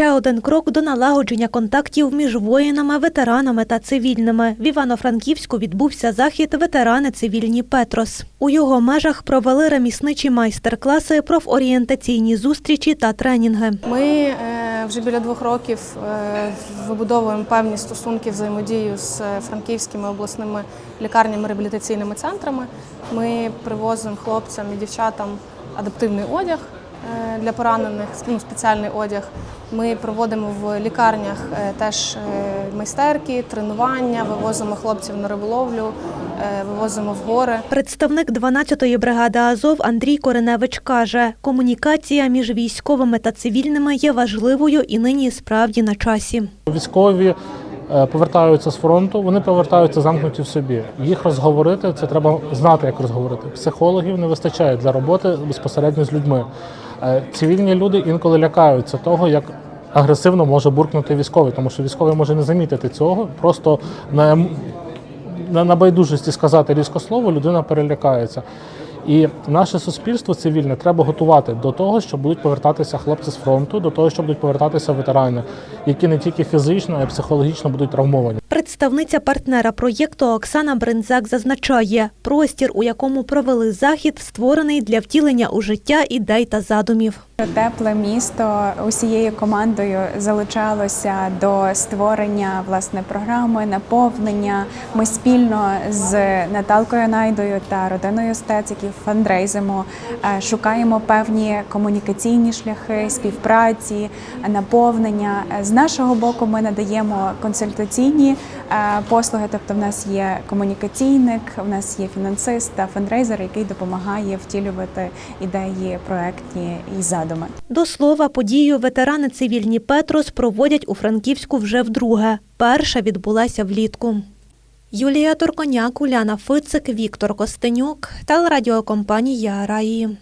ще один крок до налагодження контактів між воїнами, ветеранами та цивільними. В Івано-Франківську відбувся захід Ветерани цивільні Петрос. У його межах провели ремісничі майстер-класи, профорієнтаційні зустрічі та тренінги. Ми е, вже біля двох років е, вибудовуємо певні стосунки взаємодію з е, франківськими обласними лікарнями реабілітаційними центрами. Ми привозимо хлопцям і дівчатам адаптивний одяг для поранених, ну, спеціальний одяг. Ми проводимо в лікарнях е, теж е, майстерки, тренування, вивозимо хлопців на риболовлю, е, вивозимо в гори. Представник 12-ї бригади Азов Андрій Кореневич каже, комунікація між військовими та цивільними є важливою і нині справді на часі. Військові е, повертаються з фронту, вони повертаються замкнуті в собі. Їх розговорити це треба знати, як розговорити. Психологів не вистачає для роботи безпосередньо з людьми. Е, Цивільні люди інколи лякаються того, як агресивно може буркнути військовий, тому що військовий може не замітити цього. Просто на, ем- на, на байдужості сказати різко слово, людина перелякається. І наше суспільство цивільне треба готувати до того, що будуть повертатися хлопці з фронту, до того, що будуть повертатися ветерани, які не тільки фізично, а й психологічно будуть травмовані. Представниця партнера проєкту Оксана Бринзак зазначає, простір, у якому провели захід, створений для втілення у життя ідей та задумів. Тепле місто усією командою залучалося до створення власне програми, наповнення. Ми спільно з Наталкою Найдою та родиною Стециків фандрейзимо, е, шукаємо певні комунікаційні шляхи співпраці, наповнення. З нашого боку ми надаємо консультаційні е, послуги. Тобто, в нас є комунікаційник, в нас є фінансист та фандрейзер, який допомагає втілювати ідеї проектні і задуми. До слова, подію ветерани цивільні Петрос проводять у Франківську вже вдруге. Перша відбулася влітку. Юлія Торконяк, Уляна Фицик, Віктор Костенюк, телерадіокомпанія Раї.